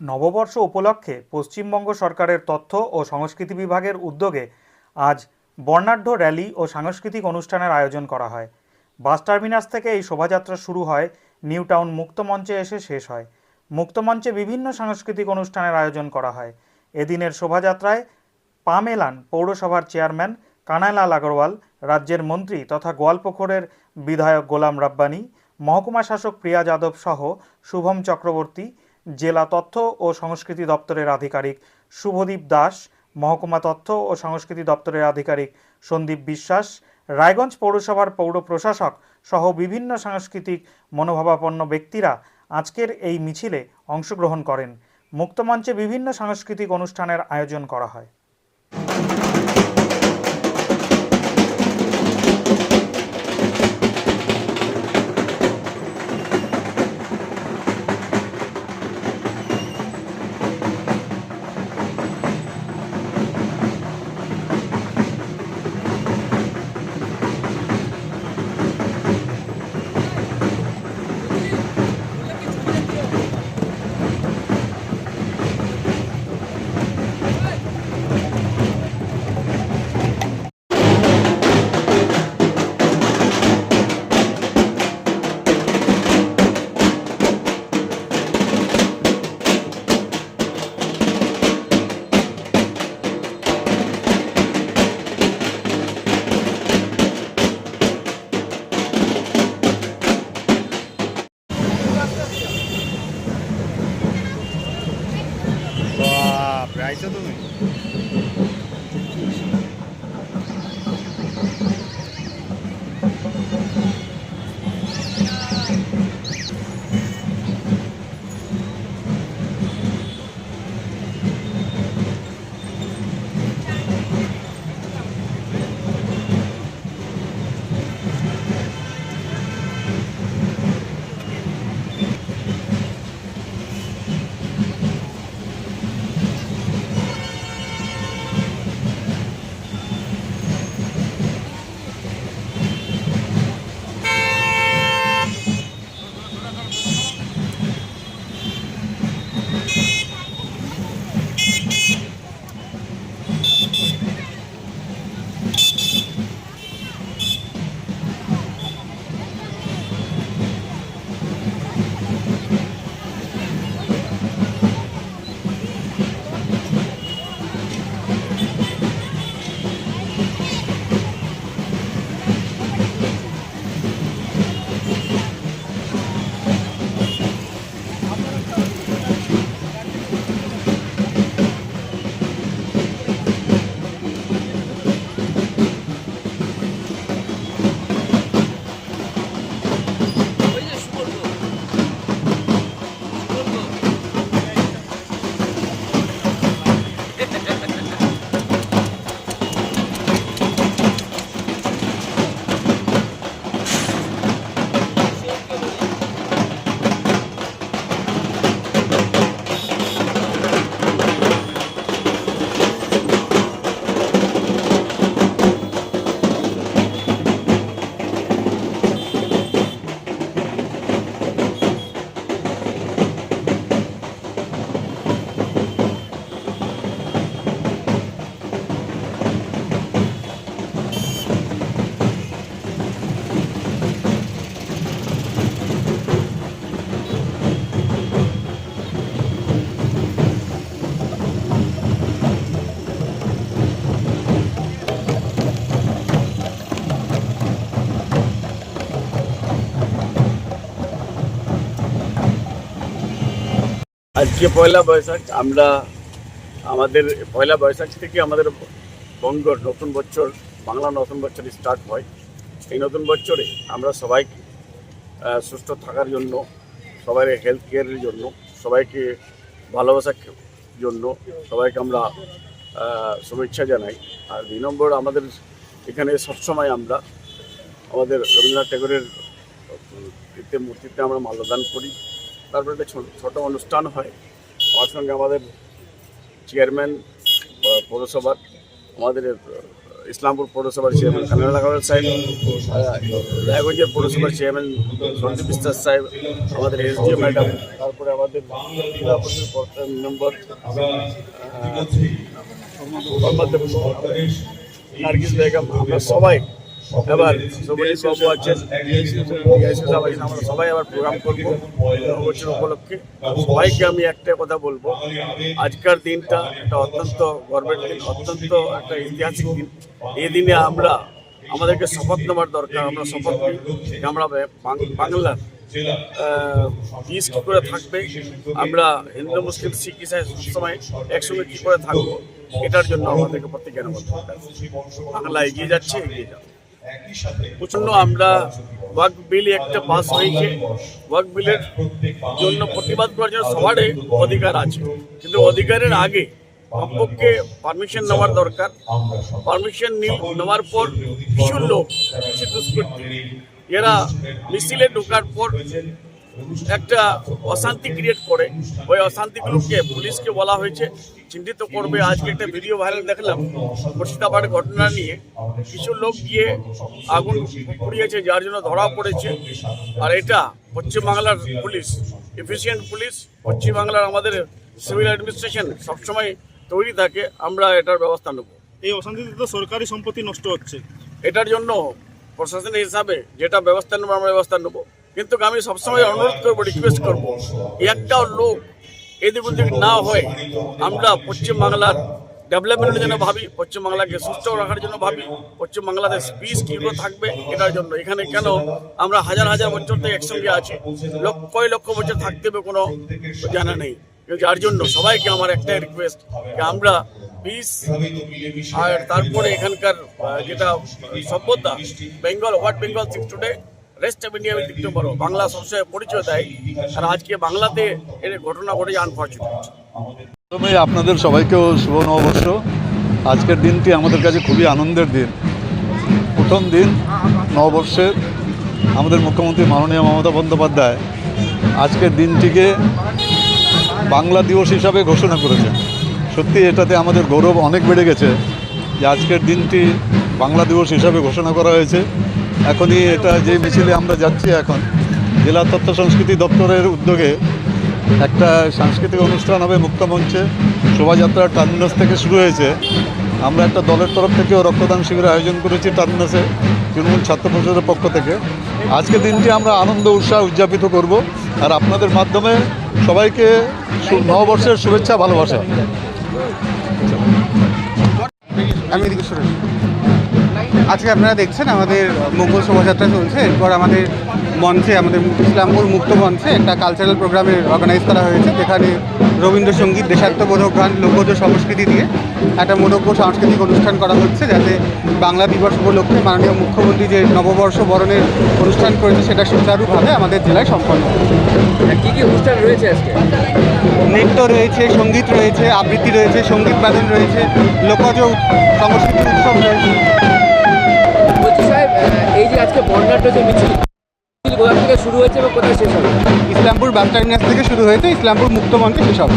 নববর্ষ উপলক্ষে পশ্চিমবঙ্গ সরকারের তথ্য ও সংস্কৃতি বিভাগের উদ্যোগে আজ বর্ণাঢ্য র্যালি ও সাংস্কৃতিক অনুষ্ঠানের আয়োজন করা হয়। বাস টার্মিনাস থেকে এই শোভাযাত্রা শুরু হয়, নিউ টাউন মুক্তমঞ্চে এসে শেষ হয়। মুক্তমঞ্চে বিভিন্ন সাংস্কৃতিক অনুষ্ঠানের আয়োজন করা হয়। এদিনের শোভাযাত্রায় পা মেলান পৌরসভার চেয়ারম্যান কানাইলাল আগরওয়াল, রাজ্যের মন্ত্রী তথা গোয়ালপুকুরের বিধায়ক গোলাম রাব্বানি, মহকুমা শাসক প্রিয়া যাদব সহ শুভম চক্রবর্তী জেলা তথ্য ও সংস্কৃতি দপ্তরের আধিকারিক শুভদীপ দাস, মহকুমা তথ্য ও সংস্কৃতি দপ্তরের আধিকারিক সন্দীপ বিশ্বাস, রায়গঞ্জ পৌরসভার পৌর প্রশাসক সহ বিভিন্ন সাংস্কৃতিক মনোভাবাপন্ন ব্যক্তিরা আজকের এই মিছিলে অংশগ্রহণ করেন। মুক্তমঞ্চে বিভিন্ন সাংস্কৃতিক অনুষ্ঠানের আয়োজন করা হয়। আজকে পয়লা বৈশাখ, আমরা আমাদের পয়লা বৈশাখ থেকে আমাদের বঙ্গ নতুন বছর, বাংলা নতুন বছর স্টার্ট হয়। এই নতুন বছরে আমরা সবাইকে সুস্থ থাকার জন্য, সবাই হেলথ কেয়ারের জন্য, সবাইকে ভালোবাসার জন্য সবাইকে আমরা শুভেচ্ছা জানাই। আর দুই নম্বর আমাদের এখানে সবসময় আমরা আমাদের রবীন্দ্রনাথ ঠাকুরের মূর্তিতে আমরা মাল্যদান করি। তারপরে একটা ছোট ছোট অনুষ্ঠান হয়। আমার সঙ্গে আমাদের চেয়ারম্যান পৌরসভার, আমাদের ইসলামপুর পৌরসভার চেয়ারম্যান কানাডা কাগজ সাহেব রায়গঞ্জের পৌরসভার চেয়ারম্যান সন্দীপ বিশ্বাস সাহেব, আমাদের এসডিও ম্যাডাম তারপরে আমাদের জেলা মেম্বার নার্গিস বেগম, আমরা সবাই এবার সুবনীত বাবু আছেন সবাই আবার প্রোগ্রাম করব উপলক্ষে। সবাইকে আমি একটা কথা বলব, আজকের দিনটা একটা অত্যন্ত গর্বের দিন, অত্যন্ত একটা ঐতিহাসিক দিন। এই দিনে আমরা, আমাদেরকে শপথ নেওয়ার দরকার, আমরা শপথ আমরা বাংলার পিস কী করে থাকবে, আমরা হিন্দু, মুসলিম, শিখ ইসাই সবসময় একসঙ্গে কী করে থাকব, এটার জন্য আমাদেরকে প্রত্যেকের মধ্যে বাংলা এগিয়ে যাচ্ছে, এগিয়ে যাবে। প্রচণ্ড আমরা ওয়াক বিল একটা পাস হয়েছে। ওয়াক বিলের জন্য প্রতিবাদ করার জন্য সবারই অধিকার আছে। কিন্তু অধিকারের আগে কমপক্ষে পারমিশন নেওয়ার দরকার। পারমিশন নেওয়ার পর কিছু লোক কিছু দুষ্কৃতি। এরা মিছিলে ঢোকার পর একটা অশান্তি ক্রিয়েট করে। ওই অশান্তিগুলোকে পুলিশকে বলা হয়েছে চিহ্নিত করবে। আজকে একটা ভিডিও ভাইরাল দেখলাম মুর্শিদাবাদের ঘটনা নিয়ে। কিছু লোক গিয়ে আগুন পুড়িয়েছে যার জন্য ধরা পড়েছে। আর এটা পশ্চিমবাংলার পুলিশ এফিসিয়েন্ট পুলিশ। পশ্চিমবাংলার আমাদের সিভিল অ্যাডমিনিস্ট্রেশন সবসময় তৈরি থাকে আমরা এটার ব্যবস্থা নেব। এই অশান্তিতে তো সরকারি সম্পত্তি নষ্ট হচ্ছে। এটার জন্য প্রশাসন হিসাবে যেটা ব্যবস্থা নেব আমরা ব্যবস্থা নেব। কিন্তু আমি সবসময় অনুরোধ করব রিকোয়েস্ট করব একটাও লোক এদিক ওদিক না হয়ে আমরা পশ্চিমবাংলার ডেভেলপমেন্টের জন্য ভাবি পশ্চিমবাংলাকে সুস্থ রাখার জন্য ভাবি পশ্চিমবাংলাতে পিস কী করে থাকবে এটার জন্য। এখানে কেন আমরা হাজার হাজার বছর থেকে একসঙ্গে আছি লক্ষ কয় লক্ষ বছর থাকতে হবে কোনো জানা নেই। যার জন্য সবাইকে আমার একটাই রিকোয়েস্ট যে আমরা পিস আর তারপরে এখানকার যেটা সভ্যতা Bengal what Bengal thinks today rest of India লিখতে পারো বাংলা সবসময় পরিচয় দেয় আর আজকে বাংলাতে এর ঘটনা ঘটে আনফর্চুনেট প্রথমেই আপনাদের সবাইকেও শুভ নববর্ষ। আজকের দিনটি আমাদের কাছে খুবই আনন্দের দিন। প্রথম দিন নববর্ষের আমাদের মুখ্যমন্ত্রী মাননীয় মমতা বন্দ্যোপাধ্যায় আজকের দিনটিকে বাংলা দিবস হিসাবে ঘোষণা করেছেন। সত্যি, এটাতে আমাদের গৌরব অনেক বেড়ে গেছে যে আজকের দিনটি বাংলা দিবস হিসাবে ঘোষণা করা হয়েছে। এখনই এটা যে মিছিলে আমরা যাচ্ছি এখন, জেলা তথ্য সংস্কৃতি দপ্তরের উদ্যোগে একটা সাংস্কৃতিক অনুষ্ঠান হবে মুক্তমঞ্চে শোভাযাত্রা টার্মিনাস থেকে শুরু হয়েছে। আমরা একটা দলের তরফ থেকেও রক্তদান শিবিরের আয়োজন করেছি টার্মিনাসে তৃণমূল ছাত্র পরিষদের পক্ষ থেকে। আজকে দিনটি আমরা আনন্দ, উৎসাহ উদযাপিত করব আর আপনাদের মাধ্যমে সবাইকে নববর্ষের শুভেচ্ছা, ভালোবাসা। আমি। আজকে আপনারা দেখছেন আমাদের মঙ্গল শোভাযাত্রা চলছে। এরপর আমাদের মঞ্চে আমাদের ইসলামপুর মুক্ত মঞ্চে একটা কালচারাল প্রোগ্রামের অর্গানাইজ করা হয়েছে যেখানে রবীন্দ্রসঙ্গীত দেশাত্মবোধক গান লোকজ সংস্কৃতি দিয়ে একটা মনোজ্ঞ সাংস্কৃতিক অনুষ্ঠান করা হচ্ছে যাতে বাংলা দিবস উপলক্ষে মাননীয় মুখ্যমন্ত্রী যে নববর্ষ বরণের অনুষ্ঠান করেছে সেটা সুচারুভাবে আমাদের জেলায় সম্পন্ন কি কি অনুষ্ঠান রয়েছে আজকে? নৃত্য রয়েছে সংগীত রয়েছে আবৃত্তি রয়েছে সংগীত বাদন রয়েছে লোকজ সংস্কৃতি উৎসব রয়েছে। বলছি সাহেব এই যে আজকে বর্ণাঢ্য যে মিছিল কোথা থেকে শুরু হয়েছে এবং কোথায় শেষ হবে? ইসলামপুর বাস টার্মিনাস থেকে শুরু হয়েছে ইসলামপুর মুক্ত মঞ্চে শেষ হবে।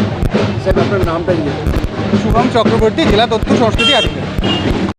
আপনার নামটা শুভম চক্রবর্তী জেলা তথ্য সংস্কৃতি আধিকারিক।